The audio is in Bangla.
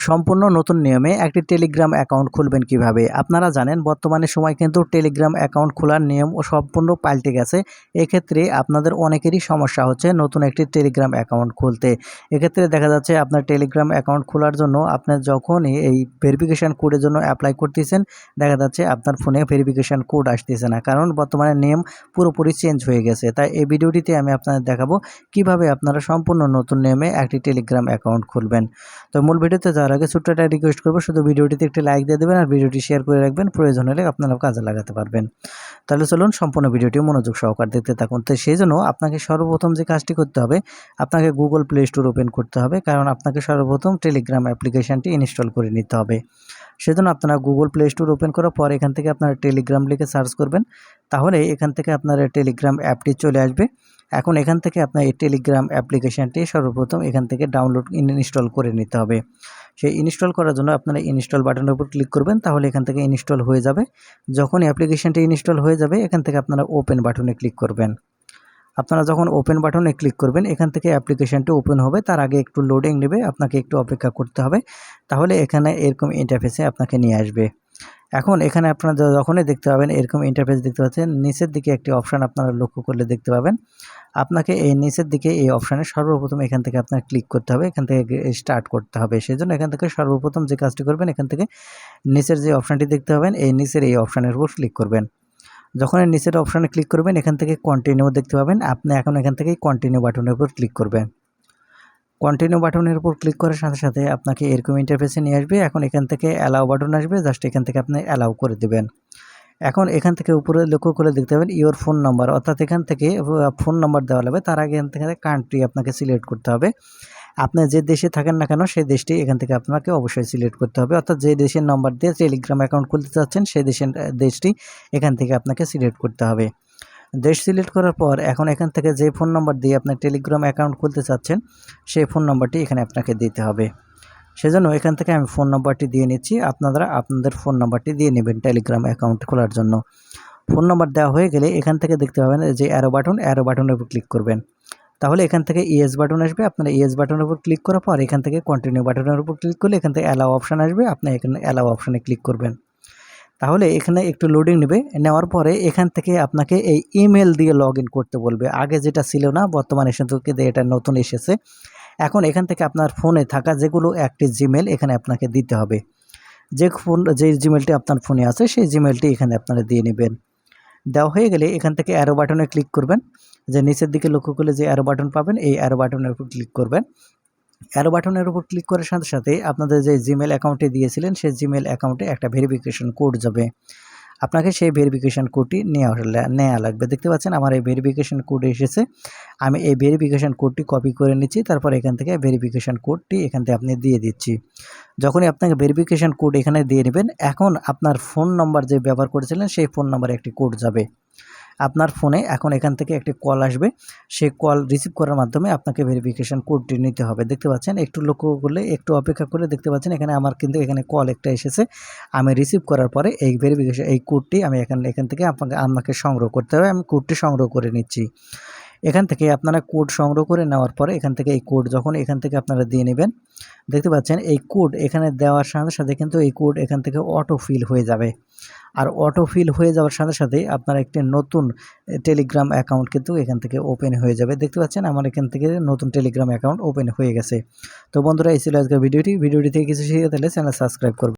সম্পূর্ণ নতুন নিয়মে একটি টেলিগ্রাম অ্যাকাউন্ট খুলবেন কীভাবে? আপনারা জানেন, বর্তমানে সময় কিন্তু টেলিগ্রাম অ্যাকাউন্ট খোলার নিয়ম সম্পূর্ণ পাল্টে গেছে। এক্ষেত্রে আপনাদের অনেকেরই সমস্যা হচ্ছে নতুন একটি টেলিগ্রাম অ্যাকাউন্ট খুলতে। এক্ষেত্রে দেখা যাচ্ছে আপনার টেলিগ্রাম অ্যাকাউন্ট খোলার জন্য আপনার যখনই এই ভেরিফিকেশান কোডের জন্য অ্যাপ্লাই করতেছেন, দেখা যাচ্ছে আপনার ফোনে ভেরিফিকেশান কোড আসতেছে না। কারণ বর্তমানে নিয়ম পুরোপুরি চেঞ্জ হয়ে গেছে। তাই এই ভিডিওটিতে আমি আপনাদের দেখাবো কীভাবে আপনারা সম্পূর্ণ নতুন নিয়মে একটি টেলিগ্রাম অ্যাকাউন্ট খুলবেন। তো মূল ভিডিওতে যাওয়ার আগে ছোট্ট একটা রিকোয়েস্ট করব, শুধু ভিডিওটিতে একটি লাইক দিয়ে দেবেন আর ভিডিওটি শেয়ার করে রাখবেন। প্রয়োজন হলে আপনারাও কাজে লাগাতে পারবেন। তাহলে চলুন সম্পূর্ণ ভিডিওটি মনোযোগ সহকার দেখতে থাকুন। তো সেই জন্য আপনাকে সর্বপ্রথম যে কাজটি করতে হবে, আপনাকে গুগল প্লে স্টোর ওপেন করতে হবে, কারণ আপনাকে সর্বপ্রথম টেলিগ্রাম অ্যাপ্লিকেশানটি ইনস্টল করে নিতে হবে। সেজন্য আপনারা গুগল প্লে স্টোর ওপেন করার পর এখান থেকে আপনারা টেলিগ্রাম লিখে সার্চ করবেন। তাহলে এখান থেকে আপনার টেলিগ্রাম অ্যাপটি চলে আসবে। এখন এখান থেকে আপনার এই টেলিগ্রাম অ্যাপ্লিকেশানটি সর্বপ্রথম এখান থেকে ডাউনলোড ইনস্টল করে নিতে হবে। সেই ইনস্টল করার জন্য আপনারা ইনস্টল বাটনের উপর ক্লিক করবেন, তাহলে এখান থেকে ইনস্টল হয়ে যাবে। যখন অ্যাপ্লিকেশানটি ইনস্টল হয়ে যাবে, এখান থেকে আপনারা ওপেন বাটনে ক্লিক করবেন। আপনারা যখন ওপেন বাটনে ক্লিক করবেন, এখান থেকে অ্যাপ্লিকেশানটি ওপেন হবে, তার আগে একটু লোডিং নেবে, আপনাকে একটু অপেক্ষা করতে হবে। তাহলে এখানে এরকম ইন্টারফেসে আপনাকে নিয়ে আসবে। এখন এখানে আপনারা যখনই দেখতে পাবেন এরকম ইন্টারফেস দেখতে পাচ্ছেন, নিচের দিকে একটি অপশান আপনারা লক্ষ্য করলে দেখতে পাবেন। আপনাকে এই নিচের দিকে এই অপশানে সর্বপ্রথম এখান থেকে আপনার ক্লিক করতে হবে, এখান থেকে স্টার্ট করতে হবে। সেই জন্য এখান থেকে সর্বপ্রথম যে কাজটি করবেন, এখান থেকে নিচের যে অপশানটি দেখতে পাবেন, এই নিচের এই অপশানের উপর ক্লিক করবেন। যখন নিচের অপশানে ক্লিক করবেন, এখান থেকে কন্টিনিউ দেখতে পাবেন, আপনি এখন এখান থেকেই কন্টিনিউ বাটনের উপর ক্লিক করবেন। কন্টিনিউ বাটনের উপর ক্লিক করার সাথে সাথে আপনাকে এরকম ইন্টারফেসে নিয়ে আসবে। এখন এখান থেকে অ্যালাউ বাটন আসবে। জাস্ট এখান থেকে আপনি অ্যালাউ করে দেবেন। এখন এখান থেকে উপরে লক্ষ্য করে দেখতে পাবেন ইওর ফোন নাম্বার অর্থাৎ এখান থেকে ফোন নাম্বার দেওয়া লাগবে। তার আগে এখান থেকে কান্ট্রি আপনাকে সিলেক্ট করতে হবে। আপনি যে দেশে থাকেন না কেন, সেই দেশটি এখান থেকে আপনাকে অবশ্যই সিলেক্ট করতে হবে। অর্থাৎ যে দেশের নাম্বার দিয়ে টেলিগ্রাম অ্যাকাউন্ট খুলতে চাচ্ছেন, সেই দেশের দেশটি এখান থেকে আপনাকে সিলেক্ট করতে হবে। দেশ সিলেক্ট করার পর এখন এখান থেকে যে ফোন নম্বর দিয়ে আপনার টেলিগ্রাম অ্যাকাউন্ট খুলতে চাচ্ছেন, সেই ফোন নম্বরটি এখানে আপনাকে দিতে হবে। সেজন্য এখান থেকে আমি ফোন নম্বরটি দিয়ে নিচ্ছি, আপনারা আপনাদের ফোন নম্বরটি দিয়ে নেবেন টেলিগ্রাম অ্যাকাউন্ট খোলার জন্য। ফোন নম্বর দেওয়া হয়ে গেলে এখান থেকে দেখতে পাবেন যে অ্যারো বাটন অ্যারো বাটনের উপর ক্লিক করবেন। তাহলে এখান থেকে ইএস বাটন আসবে, আপনারা ইএস বাটনের উপর ক্লিক করার পর এখান থেকে কন্টিনিউ বাটনের উপর ক্লিক করলে এখান থেকে অ্যালাও অপশান আসবে, আপনি এখানে অ্যালাও অপশানে ক্লিক করবেন। তাহলে এখানে একটু লোডিং নেবে। নেওয়ার পরে এখান থেকে আপনাকে এই ইমেল দিয়ে লগ করতে বলবে। আগে যেটা ছিল না, বর্তমানে কিন্তু এটা নতুন এসেছে। এখন এখান থেকে আপনার ফোনে থাকা যেগুলো একটি জিমেল এখানে আপনাকে দিতে হবে। যে ফোন যে জিমেলটি আপনার ফোনে আছে, সেই জিমেলটি এখানে আপনারা দিয়ে নেবেন। দেওয়া হয়ে গেলে এখান থেকে অ্যারো বাটনে ক্লিক করবেন। যে নিচের দিকে লক্ষ্য করলে যে অ্যারো বাটন পাবেন, এই অ্যারো বাটনের উপর ক্লিক করবেন। অ্যারো বাটনের উপর ক্লিক করার সাথে সাথে আপনাদের যে জিমেল অ্যাকাউন্টে দিয়েছিলেন, সেই জিমেল অ্যাকাউন্টে একটা ভেরিফিকেশন কোড যাবে। আপনাকে সেই ভেরিফিকেশান কোডটি নেওয়া নেওয়া লাগবে। দেখতে পাচ্ছেন আমার এই ভেরিফিকেশান কোড এসেছে। আমি এই ভেরিফিকেশান কোডটি কপি করে নিচ্ছি, তারপর এখান থেকে ভেরিফিকেশান কোডটি এখান থেকে আপনি দিয়ে দিচ্ছি। যখনই আপনাকে ভেরিফিকেশান কোড এখানে দিয়ে নেবেন, এখন আপনার ফোন নম্বর যে ব্যবহার করেছিলেন, সেই ফোন নম্বরে একটি কোড যাবে। আপনার ফোনে এখন এখান থেকে একটি কল আসবে। সেই কল রিসিভ করার মাধ্যমে আপনাকে ভেরিফিকেশান কোডটি নিতে হবে। দেখতে পাচ্ছেন, একটু লক্ষ্য করলে, একটু অপেক্ষা করলে দেখতে পাচ্ছেন, এখানে আমার কিন্তু এখানে কল একটা এসেছে। আমি রিসিভ করার পরে এই ভেরিফিকেশান, এই কোডটি আমি এখানে, এখান থেকে আপনাকে, আমাকে সংগ্রহ করতে হবে। আমি কোডটি সংগ্রহ করে নিচ্ছি। এখান থেকে আপনারা কোড সংগ্রহ করে নেওয়ার পরে এখান থেকে এই কোড যখন এখান থেকে আপনারা দিয়ে নেবেন, দেখতে পাচ্ছেন এই কোড এখানে দেওয়ার সাথে সাথে কিন্তু এই কোড এখান থেকে অটো ফিল হয়ে যাবে। আর অটো ফিল হয়ে যাওয়ার সাথে সাথে আপনার একটি নতুন টেলিগ্রাম অ্যাকাউন্ট কিন্তু এখান থেকে ওপেন হয়ে যাবে। দেখতে পাচ্ছেন আমার এখান থেকে নতুন টেলিগ্রাম অ্যাকাউন্ট ওপেন হয়ে গেছে। তো বন্ধুরা, এই ছিল আজকের ভিডিওটি। ভিডিওটি থেকে কিছু শিখে তাহলে চ্যানেল সাবস্ক্রাইব করবে